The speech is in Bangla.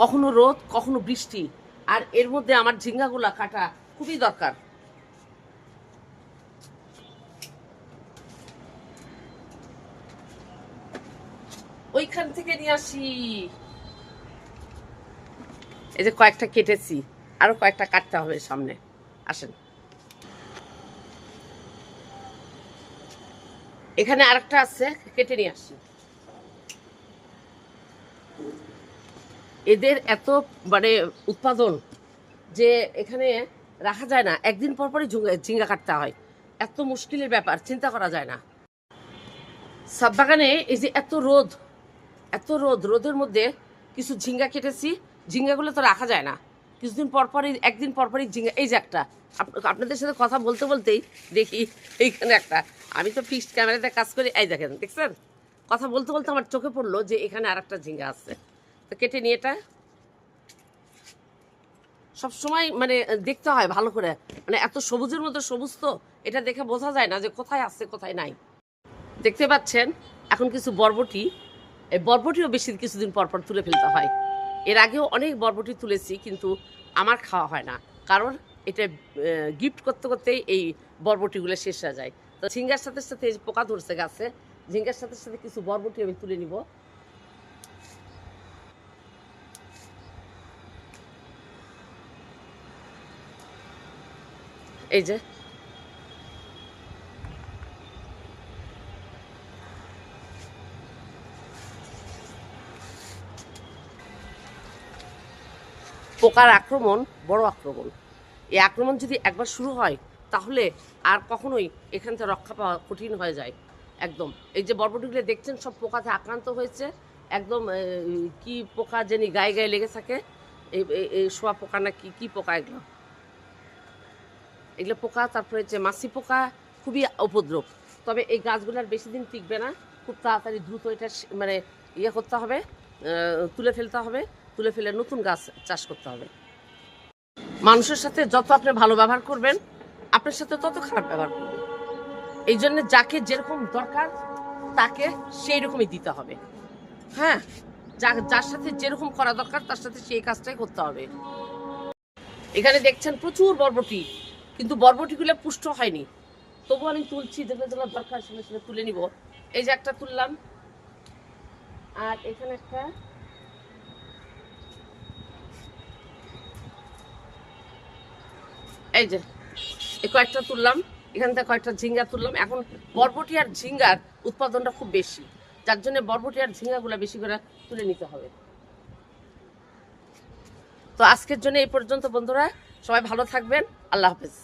কখনো রোদ, কখনো বৃষ্টি। আর এর মধ্যে আমার ঝিঙ্গাগুলা কাটা খুবই দরকার। ওইখান থেকে নিয়ে আসি। এই যে কয়েকটা কেটেছি, আরও কয়েকটা কাটতে হবে সামনে। আসেন। এখানে আরেকটা আছে, কেটে নিয়ে আসি। এদের এত মানে উৎপাদন যে এখানে রাখা যায় না। একদিন পর পরই ঝিঙ্গা কাটতে হয়। এত মুশকিলের ব্যাপার, চিন্তা করা যায় না। সাব বাগানে এই যে এত রোদ এত রোদ, রোদের মধ্যে কিছু ঝিঙ্গা কেটেছি। ঝিঙ্গাগুলো তো রাখা যায় না। কিছুদিন পর পরই, একদিন পর পরই ঝিঙ্গা, এই যে একটা আপনাদের সাথে কথা বলতে বলতেই দেখি এইখানে একটা। আমি তো ফিক্সড ক্যামেরাতে কাজ করি, এই দেখেন, দেখছেন? কথা বলতে বলতে আমার চোখে পড়ল যে এখানে আর একটা ঝিঙ্গা আছে। তো কেটে নিয়ে এটা সবসময় মানে দেখতে হয় ভালো করে। মানে এত সবুজের মধ্যে সবুজ তো, এটা দেখে বোঝা যায় না যে কোথায় আছে, কোথায় নাই। দেখতে পাচ্ছেন, এখন কিছু বরবটি। এই বরবটিও বেশি কিছুদিন পর পর তুলে ফেলতে হয়। এর আগেও অনেক বরবটি তুলেছি, কিন্তু আমার খাওয়া হয় না। কারণ এটা গিফট করতে করতেই এই বরবটিগুলো শেষ হয়ে যায়। তো ঝিঙ্গার সাথে সাথে পোকা ধরছে গাছে, ঝিঙ্গার সাথে সাথে কিছু বরবটি আমি তুলে নিব। এই যে। পোকার আক্রমণ, বড় আক্রমণ। এই আক্রমণ যদি একবার শুরু হয়, তাহলে আর কখনোই এখান থেকে রক্ষা পাওয়া কঠিন হয়ে যায়। একদম। এই যে বরবটিগুলো দেখছেন, সব পোকাতে আক্রান্ত হয়েছে। একদম কি পোকা জানি গায়ে গায়ে লেগে থাকে। এই শোয়া পোকা না কি কি পোকা এগুলো? এগুলো পোকা, তারপরে যে মাছি পোকা খুবই উপদ্রব। তবে এই গাছগুলোর বেশি দিন টিকবে না। খুব তাড়াতাড়ি দ্রুত এটা মানে ইয়ে করতে হবে তুলে ফেলতে হবে, তুলে ফেলে নতুন গাছ চাষ করতে হবে। মানুষের সাথে যত আপনি ভালো ব্যবহার করবেন, আপনার সাথে তত খারাপ ব্যবহার করবেন। এই জন্য যাকে যেরকম দরকার, তাকে সেই রকমই দিতে হবে। হ্যাঁ যা যার সাথে যেরকম করা দরকার, তার সাথে সেই কাজটাই করতে হবে। এখানে দেখছেন প্রচুর বরবটি। কিন্তু বরবটিগুলো পুষ্ট হয়নি। তবু আমি তুলছি যেগুলো যেগুলো দরকার সেগুলো সেগুলো তুলে নিব। এই যে একটা তুললাম। আর এখানে একটা এই যে এই কয়েকটা তুললাম। এখান থেকে কয়েকটা ঝিঙ্গা তুললাম। এখন বরবটি আর ঝিঙ্গার উৎপাদনটা খুব বেশি। যার জন্য বরবটি আর ঝিঙ্গাগুলো বেশি করে তুলে নিতে হবে। তো আজকের জন্য এই পর্যন্ত, বন্ধুরা। সবাই ভালো থাকবেন। আল্লাহ হাফেজ।